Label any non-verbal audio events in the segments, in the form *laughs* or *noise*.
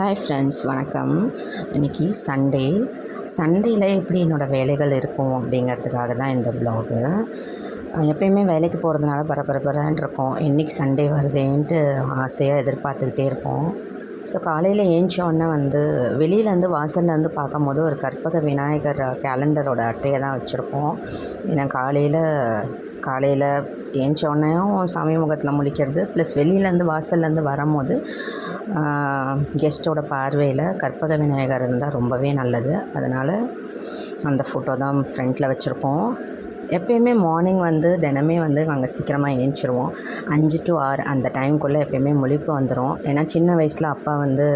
Hi friends வணக்கம். இன்றைக்கி Sunday சண்டேயில் எப்படி என்னோடய வேலைகள் இருக்கும் அப்படிங்கிறதுக்காக தான் இந்த ப்ளாகு எப்பயுமே வேலைக்கு போகிறதுனால பரபரப்பரன்னு இருக்கும். இன்றைக்கி சண்டே வருதேன்ட்டு ஆசையாக எதிர்பார்த்துக்கிட்டே இருப்போம். ஸோ காலையில் ஏஞ்சோடனே வந்து வெளியிலேருந்து வாசல்லேருந்து பார்க்கும்போது ஒரு கற்பக விநாயகர் கேலண்டரோட அட்டையை தான் வச்சுருப்போம். ஏன்னா காலையில் காலையில் ஏஞ்சோடனையும் சாமி முகத்தில் முழிக்கிறது ப்ளஸ் வெளியிலேருந்து வாசல்லேருந்து வரும்போது கெஸ்ட்டோட பார்வையில் கற்பக விநாயகர் இருந்தால் ரொம்பவே நல்லது. அதனால் அந்த ஃபோட்டோ தான் ஃப்ரண்ட்டில் வச்சுருப்போம். எப்பயுமே மார்னிங் வந்து தினமே வந்து நாங்கள் சீக்கிரமாக ஏஞ்சிருவோம். அஞ்சு டு ஆறு அந்த டைம்குள்ளே எப்பயுமே முழிப்பு வந்துடும் ஏன்னா சின்ன வயசில் அப்பா வந்து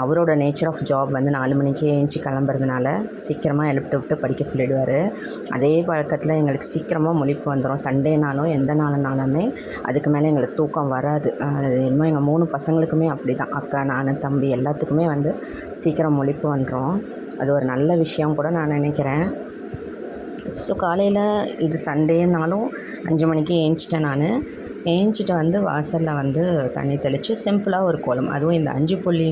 அவரோட நேச்சர் ஆஃப் ஜாப் வந்து நாலு மணிக்கே ஏஞ்சி கிளம்புறதுனால சீக்கிரமாக எழுப்பிட்டு விட்டு படிக்க சொல்லிடுவார். அதே பழக்கத்தில் எங்களுக்கு சீக்கிரமாக முழிப்பு வந்துடும் சண்டேனாலும் எந்த நாளுனாலுமே அதுக்கு மேலே எங்களுக்கு தூக்கம் வராது. இன்னும் எங்கள் மூணு பசங்களுக்குமே அப்படி தான் அக்கா நான் தம்பி எல்லாத்துக்குமே வந்து சீக்கிரம் முழிப்பு வந்துடும் அது ஒரு நல்ல விஷயம் கூட நான் நினைக்கிறேன். ஸோ காலையில் இது சண்டேனாலும் அஞ்சு மணிக்கு ஏஞ்சிட்டேன் நான். ஏஞ்சிட்டு வந்து வாசலில் வந்து தண்ணி தெளித்து சிம்பிளாக ஒரு கோலம். அதுவும் இந்த அஞ்சு புள்ளி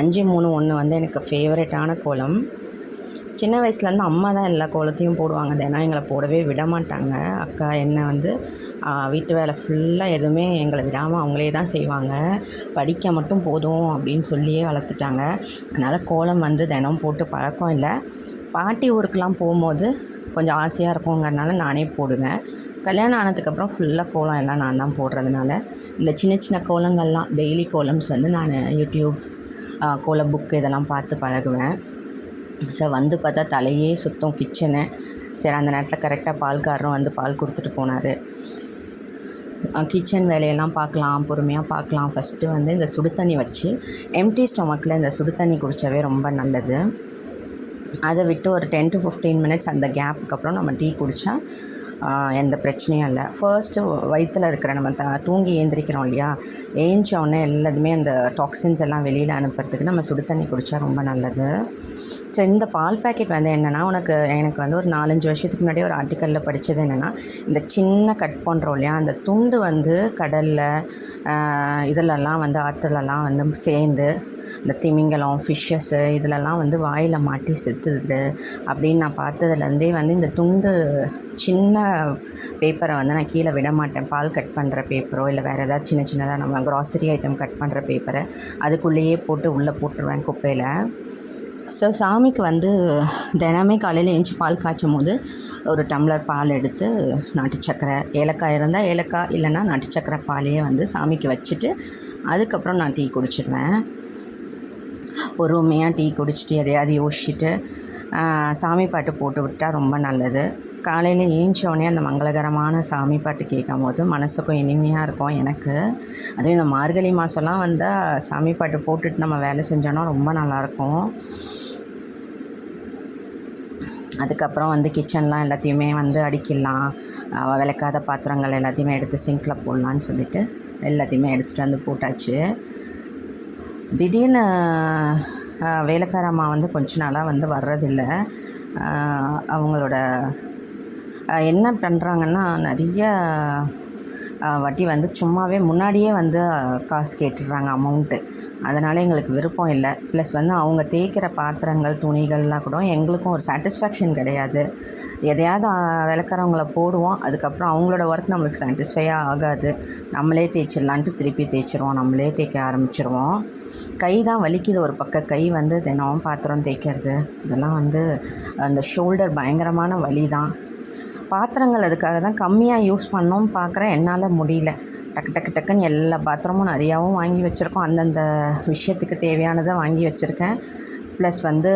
அஞ்சு மூணு ஒன்று வந்து எனக்கு ஃபேவரட்டான கோலம். சின்ன வயசுலேருந்து அம்மா தான் எல்லா கோலத்தையும் போடுவாங்க. தினம் எங்களை போடவே விட மாட்டாங்க. அக்கா என்னை வந்து வீட்டு வேலை ஃபுல்லாக எதுவுமே எங்களை விடாமல் அவங்களே தான் செய்வாங்க. படிக்க மட்டும் போதும் அப்படின்னு சொல்லியே வளர்த்துட்டாங்க. அதனால் கோலம் வந்து தினம் போட்டு பழக்கம் இல்லை. பாட்டி ஊருக்கெலாம் போகும்போது கொஞ்சம் ஆசையாக இருக்குங்கிறனால நானே போடுவேன். கல்யாணம் ஆனதுக்கப்புறம் ஃபுல்லாக கோலம் எல்லாம் நான் தான் போடுறதுனால இந்த சின்ன சின்ன கோலங்கள்லாம் டெய்லி கோலம்ஸ் வந்து நான் யூடியூப் கோல புக்கு இதெல்லாம் பார்த்து பழகுவேன். ஸோ வந்து பார்த்தா தலையே சுத்தம் கிச்சனு சரி அந்த நேரத்தில் கரெக்டாக பால்காரரும் வந்து பால் கொடுத்துட்டு போனார். கிச்சன் வேலையெல்லாம் பார்க்கலாம் பொறுமையாக பார்க்கலாம். ஃபஸ்ட்டு வந்து இந்த சுடு தண்ணி வச்சு எம்டி ஸ்டொமக்கில் இந்த சுடு தண்ணி குடித்தாவே ரொம்ப நல்லது. அதை விட்டு ஒரு டென் டு ஃபிஃப்டீன் மினிட்ஸ் அந்த கேப்புக்கு அப்புறம் நம்ம டீ குடித்தா எந்த பிரச்சனையும் இல்லை. ஃபர்ஸ்ட்டு வயிற்றில் இருக்கிற நம்ம த தூங்கி ஏந்திரிக்கிறோம் இல்லையா? ஏஞ்சோடனே எல்லாத்துமே அந்த டாக்ஸின்ஸ் எல்லாம் வெளியில் அனுப்புறதுக்கு நம்ம சுடு தண்ணி குடித்தா ரொம்ப நல்லது. ஸோ இந்த பால் பேக்கெட் வந்து என்னென்னா உனக்கு எனக்கு வந்து ஒரு நாலஞ்சு வருஷத்துக்கு முன்னாடி ஒரு ஆர்டிக்கலில் படித்தது என்னென்னா இந்த சின்ன கட் பண்ணுறோம் இல்லையா அந்த துண்டு வந்து கடலில் இதிலெல்லாம் வந்து ஆற்றுலலாம் வந்து சேர்ந்து இந்த திமிங்கலம் ஃபிஷ்ஷஸ்ஸு இதிலெல்லாம் வந்து வாயில் மாட்டி செத்துது. அப்படின்னு நான் பார்த்ததுலேருந்தே வந்து இந்த துண்டு சின்ன பேப்பரை வந்து நான் கீழே விட மாட்டேன். பால் கட் பண்ணுற பேப்பரோ இல்லை வேறு ஏதாவது சின்ன சின்னதாக நம்ம க்ராசரி ஐட்டம் கட் பண்ணுற பேப்பரை அதுக்குள்ளேயே போட்டு உள்ளே போட்டுருவேன் குப்பையில். ஸோ சாமிக்கு வந்து தினமே காலையில் எழுந்துச்சி பால் காய்ச்சும் போது ஒரு டம்ளர் பால் எடுத்து நாட்டு சக்கரை ஏலக்காய் இருந்தால் ஏலக்காய் இல்லைன்னா நாட்டு சக்கரை பாலையே வந்து சாமிக்கு வச்சுட்டு அதுக்கப்புறம் நான் டீ குடிச்சிடுவேன் பொறுமையாக டீ குடிச்சிட்டு எதையாவது யோசிச்சுட்டு சாமி பாட்டு போட்டு விட்டால் ரொம்ப நல்லது. காலையில் ஏஞ்சோடனே அந்த மங்களகரமான சாமி பாட்டு கேட்கும் போது மனசுக்கும் இனிமையாக இருக்கும் எனக்கு. அதுவும் இந்த மார்கழி மாதம்லாம் வந்தால் சாமி பாட்டு போட்டுட்டு நம்ம வேலை செஞ்சோன்னா ரொம்ப நல்லாயிருக்கும் அதுக்கப்புறம் வந்து கிச்சன்லாம் எல்லாத்தையுமே வந்து அடிக்கிடலாம். விளக்காத பாத்திரங்கள் எல்லாத்தையுமே எடுத்து சிங்கில் போடலான்னு சொல்லிட்டு எல்லாத்தையுமே எடுத்துகிட்டு வந்து போட்டாச்சு. திடீர்னு வேலைக்காரம்மா வேலைக்கார அம்மா வந்து கொஞ்ச நாளாக வந்து வர்றதில்ல. அவங்களோட என்ன பண்ணுறாங்கன்னா நிறைய வட்டி வந்து சும்மாவே முன்னாடியே வந்து காசு கேட்டுடுறாங்க அமௌண்ட்டு அதனால் எங்களுக்கு விருப்பம் இல்லை. ப்ளஸ் வந்து அவங்க தேய்க்கிற பாத்திரங்கள் துணிகள்லாம் கூட எங்களுக்கும் ஒரு சாட்டிஸ்ஃபேக்ஷன் கிடையாது. எதையாவது விளக்குறவங்கள விளக்கறவங்கள போடுவோம். அதுக்கப்புறம் அவங்களோட ஒர்க் நம்மளுக்கு சாட்டிஸ்ஃபையாக ஆகாது. நம்மளே தேய்ச்சிடலான்ட்டு திருப்பி தேய்ச்சிருவோம். நம்மளே தேய்க்க ஆரம்பிச்சிருவோம். கை தான் வலிக்குது ஒரு பக்கம். கை வந்து தினமும் பாத்திரம் தேய்க்கிறது. இதெல்லாம் வந்து அந்த ஷோல்டர் பயங்கரமான வலி தான் பாத்திரங்கள் அதுக்காக தான் கம்மியாக யூஸ் பண்ணோம் பார்க்குறேன் என்னால் முடியல. டக்கு டக்கு டக்குன்னு எல்லா பாத்திரமும் நிறையாவும் வாங்கி வச்சுருக்கோம். அந்தந்த விஷயத்துக்கு தேவையானதை வாங்கி வச்சுருக்கேன். ப்ளஸ் வந்து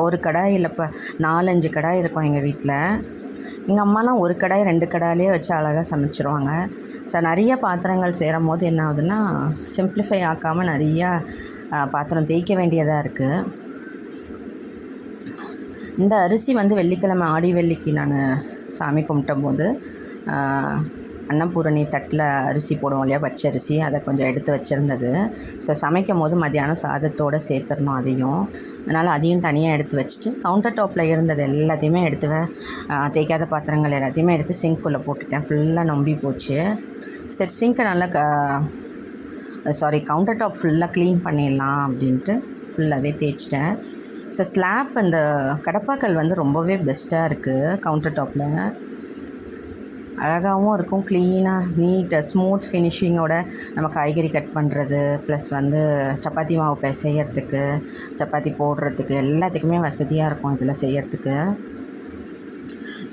ஒரு- கடாய் இல்லை இப்போ நாலஞ்சு கடாய் இருக்கும் எங்கள் வீட்டில் எங்கள் அம்மாலாம் ஒரு கடாய் ரெண்டு கடாயிலே வச்சு அழகாக சமைச்சிருவாங்க. ஸோ நிறைய பாத்திரங்கள் சேரும் போது என்ன ஆகுதுன்னா சிம்பிளிஃபை ஆக்காமல் நிறையா பாத்திரம் தேய்க்க வேண்டியதாக இருக்குது இந்த அரிசி வந்து வெள்ளிக்கிழமை ஆடி வெள்ளிக்கு நான் சாமி கும்பிட்ட போது அன்னபூரணி தட்டில் அரிசி போடுவோம் இல்லையா பச்சை அரிசி அதை கொஞ்சம் எடுத்து வச்சுருந்தது. ஸோ சமைக்கும் போது மத்தியானம் சாதத்தோடு சேர்த்துடணும் அதையும். அதனால் அதையும் தனியாக எடுத்து வச்சுட்டு கவுண்டர் டாப்பில் இருந்தது எல்லாத்தையுமே எடுத்து தேய்க்காத பாத்திரங்கள் எல்லாத்தையுமே எடுத்து சிங்க்குள்ளே போட்டுட்டேன். ஃபுல்லாக நம்பி போச்சு. சரி சிங்க்கை நல்லா க சாரி கவுண்டர் டாப் ஃபுல்லாக க்ளீன் பண்ணிடலாம் அப்படின்ட்டு ஃபுல்லாகவே தேய்ச்சிட்டேன். ஸோ ஸ்லாப் அந்த கடப்பாக்கல் வந்து ரொம்பவே பெஸ்ட்டாக இருக்குது கவுண்டர் டாப்பில் அழகாகவும் இருக்கும் க்ளீனாக நீட்டாக ஸ்மூத் ஃபினிஷிங்கோட நம்ம காய்கறி கட் பண்ணுறது ப்ளஸ் வந்து சப்பாத்தி மாவு பிசையறதுக்கு சப்பாத்தி போடுறதுக்கு எல்லாத்துக்குமே வசதியாக இருக்கும் இதில் செய்கிறதுக்கு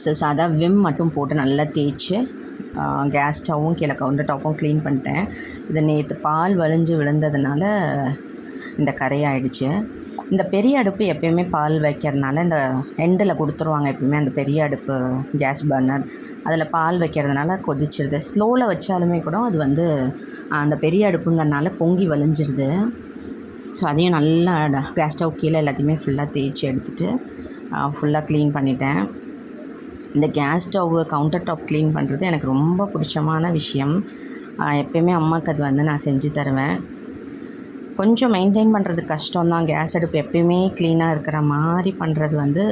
ஸோ சாதா விம் மட்டும் போட்டு நல்லா தேய்ச்சி கேஸ் ஸ்டவ்வும் கீழே கவுண்டர் டாப்பும் க்ளீன் பண்ணிட்டேன். இது நேற்று பால் வலிஞ்சு விழுந்ததுனால இந்த கரையாயிடுச்சு. இந்த பெரிய அடுப்பு எப்பயுமே பால் வைக்கிறதுனால இந்த எண்டில் கொடுத்துருவாங்க எப்பயுமே அந்த பெரிய அடுப்பு கேஸ் பர்னர். அதில் பால் வைக்கிறதுனால கொதிச்சிருது. ஸ்லோவில் வச்சாலுமே கூட அது வந்து அந்த பெரிய அடுப்புங்கிறனால பொங்கி வலிஞ்சிருது ஸோ அதையும் நல்லா கேஸ் ஸ்டவ் கீழே எல்லாத்தையுமே ஃபுல்லாக தேய்ச்சி எடுத்துகிட்டு ஃபுல்லாக க்ளீன் பண்ணிட்டேன். இந்த gas stove counter top clean பண்ணுறது எனக்கு ரொம்ப பிடிச்சமான விஷயம். எப்பயுமே அம்மாவுக்கு அது வந்து நான் செஞ்சு தருவேன். கொஞ்சம் மெயின்டைன் பண்ணுறது கஷ்டம்தான். கேஸ் அடுப்பு எப்பயுமே க்ளீனாக இருக்கிற மாதிரி பண்ணுறது வந்து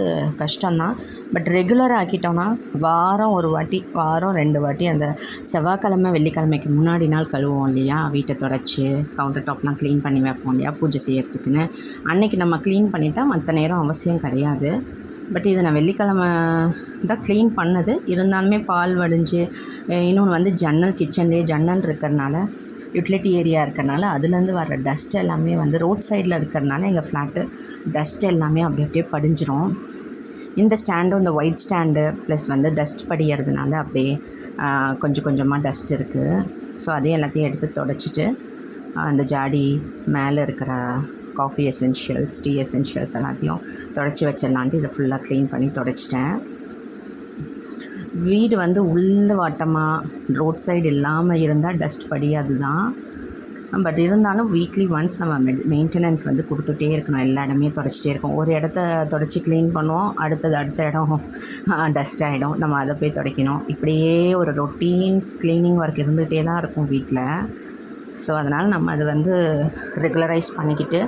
கஷ்டம்தான். பட் ரெகுலர் ஆக்கிட்டோன்னா வாரம் ஒரு வாட்டி வாரம் ரெண்டு வாட்டி அந்த செவ்வாய்க்கிழமை வெள்ளிக்கிழமைக்கு முன்னாடி நாள் கழுவுவோம் இல்லையா? வீட்டை தொடச்சி கவுண்டர் டாப்லாம் க்ளீன் பண்ணி வைப்போம் இல்லையா? பூஜை செய்யறதுக்குன்னு. அன்னைக்கு நம்ம க்ளீன் பண்ணிட்டா மற்ற நேரம் அவசியம் கிடையாது. பட் இதை நான் வெள்ளிக்கிழமை தான் க்ளீன் பண்ணது. இருந்தாலுமே பால் வடிஞ்சு இன்னொன்று வந்து ஜன்னல் கிச்சன்லேயே ஜன்னல் இருக்கிறனால யூட்டிலிட்டி ஏரியா இருக்கிறனால அதுலேருந்து வர டஸ்ட் எல்லாமே வந்து ரோட் சைடில் இருக்கிறனால எங்கள் ஃப்ளாட்டு டஸ்ட் எல்லாமே அப்படி அப்படியே படிஞ்சிரும். இந்த ஸ்டாண்டும் இந்த ஒயிட் ஸ்டாண்டு ப்ளஸ் வந்து டஸ்ட் படிகிறதுனால அப்படியே கொஞ்சம் கொஞ்சமாக டஸ்ட் இருக்குது ஸோ அதையும் எல்லாத்தையும் எடுத்து தொடச்சிட்டு அந்த ஜாடி மேலே இருக்கிற காஃபி எசென்ஷியல்ஸ் டீ எசென்ஷியல்ஸ் எல்லாத்தையும் தொடச்சி வச்சிடலான்ட்டு இதை ஃபுல்லாக க்ளீன் பண்ணி தொடச்சிட்டேன். வீடு வந்து உள்ள வாட்டமாக ரோட் சைடு இல்லாமல் இருந்தால் டஸ்ட் படியாது தான் பட் இருந்தாலும் வீக்லி ஒன்ஸ் நம்ம மெயின்டெனன்ஸ் வந்து கொடுத்துட்டே இருக்கணும். எல்லா இடமே தொடச்சிட்டே இருக்கோம். ஒரு இடத்த தொடச்சி க்ளீன் பண்ணுவோம். அடுத்தது அடுத்த இடம் *laughs* டஸ்ட் ஆகிடும் நம்ம அதை போய் துடைக்கணும். இப்படியே ஒரு ரொட்டீன் க்ளீனிங் ஒர்க் இருந்துகிட்டே தான் இருக்கும் வீட்டில் ஸோ அதனால் நம்ம அது வந்து ரெகுலரைஸ் பண்ணிக்கிட்டு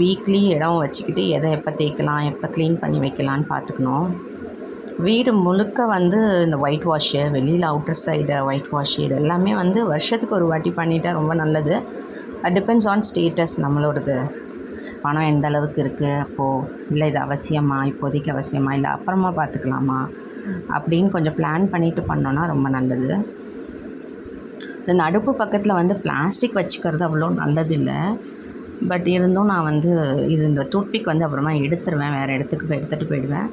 வீக்லி இடம் வச்சுக்கிட்டு எதை எப்போ தேய்க்கலாம் எப்போ க்ளீன் பண்ணி வைக்கலான்னு பார்த்துக்கணும். வீடு முழுக்க வந்து இந்த ஒயிட் வாஷு வெளியில் அவுட்டர் சைடு ஒயிட் வாஷ் இது எல்லாமே வந்து வருஷத்துக்கு ஒரு வாட்டி பண்ணிட்டா ரொம்ப நல்லது. டிபெண்ட்ஸ் ஆன் ஸ்டேட்டஸ் நம்மளோடது. பணம் எந்த அளவுக்கு இருக்குது அப்போது இல்லை இது அவசியமா? இப்போதைக்கு அவசியமா? இல்லை அப்புறமா பார்த்துக்கலாமா அப்படின்னு கொஞ்சம் பிளான் பண்ணிவிட்டு பண்ணோன்னா ரொம்ப நல்லது. இந்த அடுப்பு பக்கத்தில் வந்து பிளாஸ்டிக் வச்சுக்கிறது அவ்வளோ நல்லதில்லை. பட் இருந்தும் நான் வந்து இது இந்த டூத்பிக் வந்து அப்புறமா எடுத்துருவேன். வேறு இடத்துக்கு போய் எடுத்துகிட்டு போயிடுவேன்.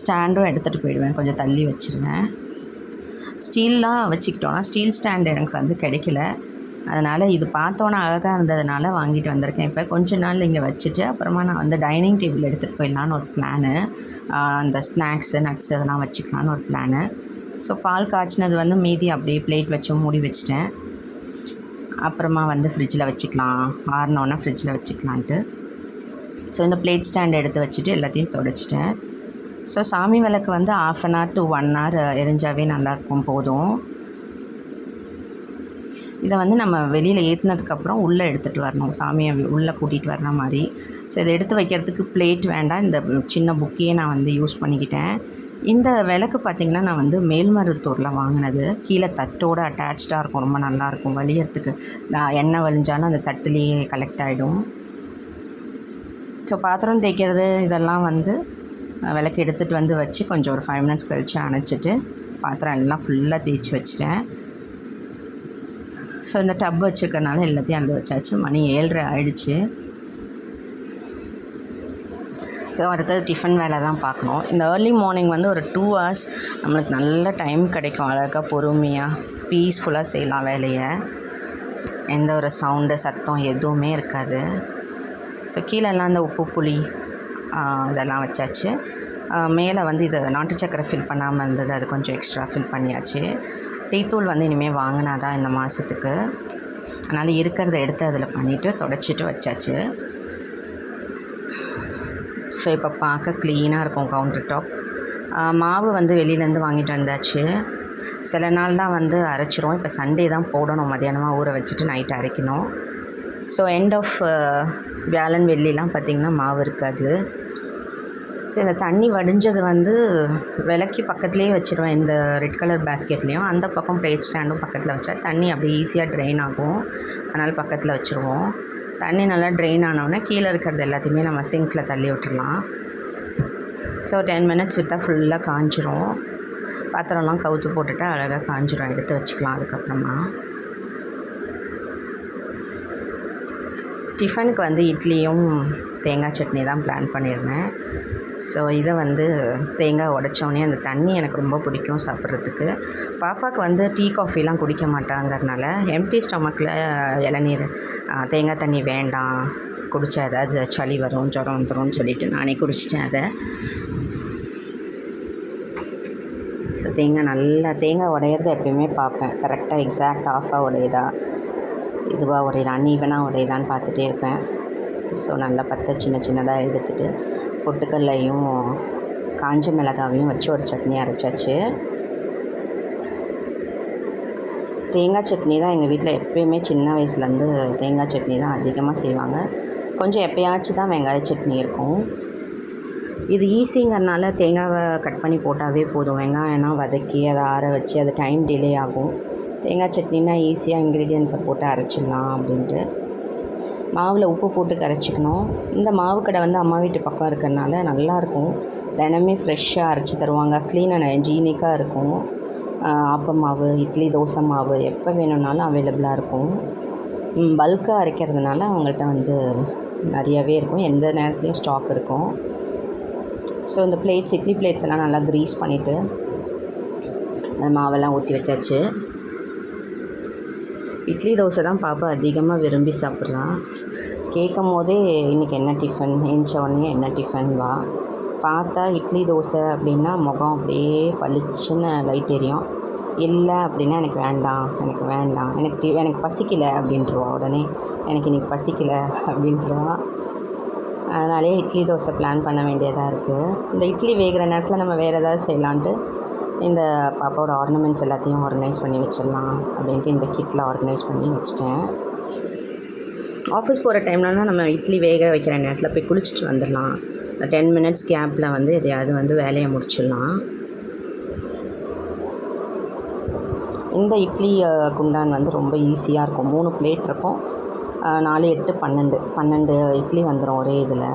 ஸ்டாண்டும் எடுத்துகிட்டு போயிடுவேன். கொஞ்சம் தள்ளி வச்சுருவேன். ஸ்டீல்லாம் வச்சுக்கிட்டோன்னா ஸ்டீல் ஸ்டாண்டு எனக்கு வந்து கிடைக்கல. அதனால் இது பார்த்தோன்னே அழகாக இருந்ததுனால வாங்கிட்டு வந்திருக்கேன். இப்போ கொஞ்ச நாள் இங்கே வச்சுட்டு அப்புறமா நான் வந்து டைனிங் டேபிள் எடுத்துகிட்டு போயிடலான்னு ஒரு பிளானு. அந்த ஸ்நாக்ஸு நட்ஸ் அதெல்லாம் வச்சுக்கலான்னு ஒரு பிளானு. ஸோ பால் காய்ச்சினது வந்து மீதி அப்படியே பிளேட் வச்சு மூடி வச்சுட்டேன். அப்புறமா வந்து ஃப்ரிட்ஜில் வச்சுக்கலாம். ஆறினோன்னா ஃப்ரிட்ஜில் வச்சுக்கலான்ட்டு. ஸோ இந்த பிளேட் ஸ்டாண்ட் எடுத்து வச்சுட்டு எல்லாத்தையும் தொடச்சிட்டேன். ஸோ சாமி விளக்கு வந்து half an hour to one hour எரிஞ்சாவே நல்லாயிருக்கும் போதும். இதை வந்து நம்ம வெளியில் ஏற்றினதுக்கப்புறம் உள்ளே எடுத்துகிட்டு வரணும். சாமியை உள்ளே கூட்டிகிட்டு வர்ற மாதிரி. ஸோ இதை எடுத்து வைக்கிறதுக்கு பிளேட் வேண்டாம். இந்த சின்ன புக்கையே நான் வந்து யூஸ் பண்ணிக்கிட்டேன். இந்த விளக்கு பார்த்திங்கன்னா நான் வந்து மேல்மருத்தூரில் வாங்கினது. கீழே தட்டோடு அட்டாச்சாக இருக்கும். ரொம்ப நல்லாயிருக்கும் வலியறதுக்கு எண்ணெய் வலிஞ்சாலும் அந்த தட்டுலேயே கலெக்ட் ஆகிடும் ஸோ பாத்திரம் தேய்க்கிறது இதெல்லாம் வந்து விளக்கு எடுத்துகிட்டு வந்து வச்சு கொஞ்சம் ஒரு ஃபைவ் மினிட்ஸ் கழித்து அணைச்சிட்டு பாத்திரம் எல்லாம் ஃபுல்லாக தேய்ச்சி வச்சிட்டேன். ஸோ இந்த டப் வச்சுருக்கனால எல்லாத்தையும் அங்கே வச்சாச்சு. மணி ஏழரை ஆயிடுச்சு. ஸோ அடுத்தது டிஃபன் வேலை தான் பார்க்கணும். இந்த ஏர்லி மார்னிங் வந்து ஒரு டூ ஹவர்ஸ் நம்மளுக்கு நல்ல டைம் கிடைக்கும். அழகாக பொறுமையாக பீஸ்ஃபுல்லாக செய்யலாம் வேலையை. எந்த ஒரு சவுண்டு சத்தம் எதுவுமே இருக்காது. ஸோ கீழெல்லாம் இந்த உப்பு புளி இதெல்லாம் வச்சாச்சு. மேலே வந்து இது நாட்டு சக்கரை ஃபில் பண்ணாமல் இருந்தது அது கொஞ்சம் எக்ஸ்ட்ரா ஃபில் பண்ணியாச்சு. டீத்தூள் வந்து இனிமேல் வாங்கினா தான் இந்த மாதத்துக்கு அதனால் இருக்கிறத எடுத்து அதில் பண்ணிவிட்டு தொடச்சிட்டு வச்சாச்சு. ஸோ இப்போ பார்க்க க்ளீனாக இருக்கும் கவுண்டர் டாப் மாவு வந்து வெளியிலேருந்து வாங்கிட்டு வந்தாச்சு. சில நாள் தான் வந்து அரைச்சிரும் இப்போ சண்டே தான் போடணும். மத்தியானமாக ஊற வச்சுட்டு நைட் அரைக்கணும். ஸோ எண்ட் ஆஃப் வியாழன் வெள்ளிலாம் பார்த்திங்கன்னா மாவு இருக்காது. ஸோ இந்த தண்ணி வடிஞ்சது வந்து விளக்கி பக்கத்துலேயே வச்சுருவேன் இந்த ரெட் கலர் பேஸ்கெட்லேயும் அந்த பக்கம் பிளேட் ஸ்டாண்டும் பக்கத்தில் வச்சா தண்ணி அப்படியே ஈஸியாக ட்ரெயின் ஆகும். அதனால் பக்கத்தில் வச்சுருவோம். தண்ணி நல்லா ட்ரெயின் ஆனவுடனே கீழே இருக்கிறது எல்லாத்தையுமே நம்ம சிங்க்கில் தள்ளி விட்டுறலாம். ஸோ டென் மினிட்ஸ் விட்டால் ஃபுல்லாக காஞ்சிரும். பாத்திரம்லாம் கவுத்து போட்டுட்டு அழகாக காஞ்சிரும். எடுத்து வச்சுக்கலாம் அதுக்கப்புறமா. டிஃபனுக்கு வந்து இட்லியும் தேங்காய் சட்னி தான் பிளான் பண்ணியிருந்தேன். ஸோ இதை வந்து தேங்காய் உடச்சோடனே அந்த தண்ணி எனக்கு ரொம்ப பிடிக்கும் சாப்பிட்றதுக்கு. பாப்பாவுக்கு வந்து டீ காஃபிலாம் குடிக்க மாட்டாங்கிறனால எம்டி ஸ்டொமக்கில் இளநீர் தேங்காய் தண்ணி வேண்டாம். குடித்தா ஏதாவது சளி வரும் ஜுரம் வந்துரும்னு சொல்லிட்டு நானே குடிச்சிட்டேன் அதை. ஸோ தேங்காய் நல்லா தேங்காய் உடையிறத எப்பயுமே பார்ப்பேன். கரெக்டாக எக்ஸாக்ட் ஆஃபாக உடையுதா? இதுவாக உடையுதா அன்ஈவனாக உடையுதான்னு பார்த்துட்டே இருப்பேன். ஸோ நல்லா பற்ற சின்ன சின்னதாக எடுத்துட்டு பொட்டுக்கல்லையும் காஞ்ச மிளகாவையும் வச்சு ஒரு சட்னி அரைச்சாச்சு. தேங்காய் சட்னி தான் எங்கள் வீட்டில் எப்பயுமே சின்ன வயசுலேருந்து தேங்காய் சட்னி தான் அதிகமாக செய்வாங்க. கொஞ்சம் எப்போயாச்சும் தான் வெங்காய சட்னி இருக்கும். இது ஈஸிங்கிறனால தேங்காவை கட் பண்ணி போட்டாவே போதும். வெங்காயம்னா வதக்கி அதை ஆற வச்சு அது டைம் டிலே ஆகும். தேங்காய் சட்னினா ஈஸியாக இன்க்ரீடியன்ஸை போட்டு அரைச்சிடலாம் அப்படின்ட்டு. மாவில் உப்பு போட்டு கரைச்சிக்கணும். இந்த மாவு கடை வந்து அம்மா வீட்டு பக்கம் இருக்கிறனால நல்லாயிருக்கும் தினமே ஃப்ரெஷ்ஷாக அரைச்சி தருவாங்க. க்ளீனாக அண்ட் ஹைஜீனிக்காக இருக்கும். ஆப்பம் மாவு இட்லி தோசை மாவு எப்போ வேணும்னாலும் அவைலபிளாக இருக்கும். பல்காக அரைக்கிறதுனால அவங்கள்ட்ட வந்து நிறையாவே இருக்கும். எந்த நேரத்துலையும் ஸ்டாக் இருக்கும். ஸோ இந்த பிளேட்ஸ் இட்லி பிளேட்ஸ் எல்லாம் நல்லா க்ரீஸ் பண்ணிவிட்டு அந்த மாவெல்லாம் ஊற்றி வச்சாச்சு. இட்லி தோசை தான் பாப்பா அதிகமாக விரும்பி சாப்பிட்றான் கேட்கும் போதே இன்றைக்கி என்ன டிஃபன் ஏஞ்ச உடனே என்ன டிஃபன் வா? பார்த்தா இட்லி தோசை அப்படின்னா முகம் அப்படியே பளிச்சுன்னு லைட் எரியும். இல்லை அப்படின்னா எனக்கு வேண்டாம் எனக்கு வேண்டாம். எனக்கு டி- எனக்கு பசிக்கலை அப்படின்றவா உடனே. எனக்கு இன்னைக்கு பசிக்கலை அப்படின்றவா அதனாலே இட்லி தோசை பிளான் பண்ண வேண்டியதாக இருக்குது இந்த இட்லி வேகிற நேரத்தில் நம்ம வேறு ஏதாவது செய்யலான்ட்டு இந்த பாப்பாவோட ஆர்னமெண்ட்ஸ் எல்லாத்தையும் ஆர்கனைஸ் பண்ணி வச்சிடலாம் அப்படின்ட்டு இந்த கிட்டில் ஆர்கனைஸ் பண்ணி வச்சிட்டேன். ஆஃபீஸ் போகிற டைம்லலாம் நம்ம இட்லி வேக வைக்கிற நேரத்தில் போய் குளிச்சுட்டு வந்துடலாம். இந்த டென் மினிட்ஸ் கேப்பில் வந்து எதையாவது வந்து வேலையை முடிச்சிடலாம். இந்த இட்லி குண்டான் வந்து ரொம்ப ஈஸியாக இருக்கும். மூணு பிளேட் இருக்கும். நாலு எட்டு பன்னெண்டு பன்னெண்டு இட்லி வந்துடும் ஒரே இதில்.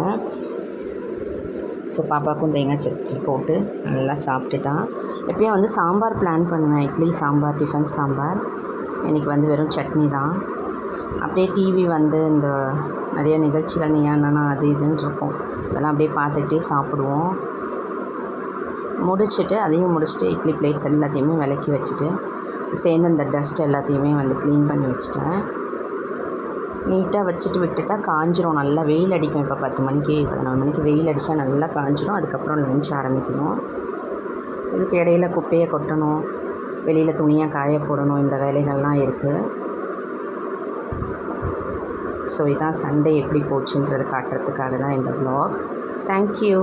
ஸோ பாப்பாவுக்கும் தேங்காய் சட்னி போட்டு நல்லா சாப்பிட்டுட்டான் எப்பயும் வந்து சாம்பார் பிளான் பண்ணுவேன். இட்லி சாம்பார் டிஃபன் சாம்பார். இன்றைக்கி வந்து வெறும் சட்னி தான். அப்படியே டிவி வந்து இந்த நிறைய நிகழ்ச்சிகள் நீ என்னென்னா அது இதுன்னு இருக்கும். அதெல்லாம் அப்படியே பார்த்துக்கிட்டே சாப்பிடுவோம். முடிச்சுட்டு அதையும் முடிச்சுட்டு இட்லி பிளேட்ஸ் எல்லாத்தையுமே விலக்கி வச்சுட்டு சேர்ந்து அந்த டஸ்ட் எல்லாத்தையுமே வந்து க்ளீன் பண்ணி வச்சுட்டேன். நீட்டாக வச்சுட்டு விட்டுட்டா காஞ்சிரும். நல்லா வெயில் அடிக்கும் இப்போ பத்து மணிக்கு பதினொரு மணிக்கு வெயில் அடித்தா நல்லா காஞ்சிரும். அதுக்கப்புறம் லஞ்ச் ஆரம்பிக்கணும். இதுக்கு இடையில குப்பையை கொட்டணும். வெளியில் துணியாக காய போடணும். இந்த வேலைகள்லாம் இருக்குது ஸோ இதான் சண்டே எப்படி போச்சுன்றது காட்டுறதுக்காக தான் இந்த ப்ளாக் தேங்க்யூ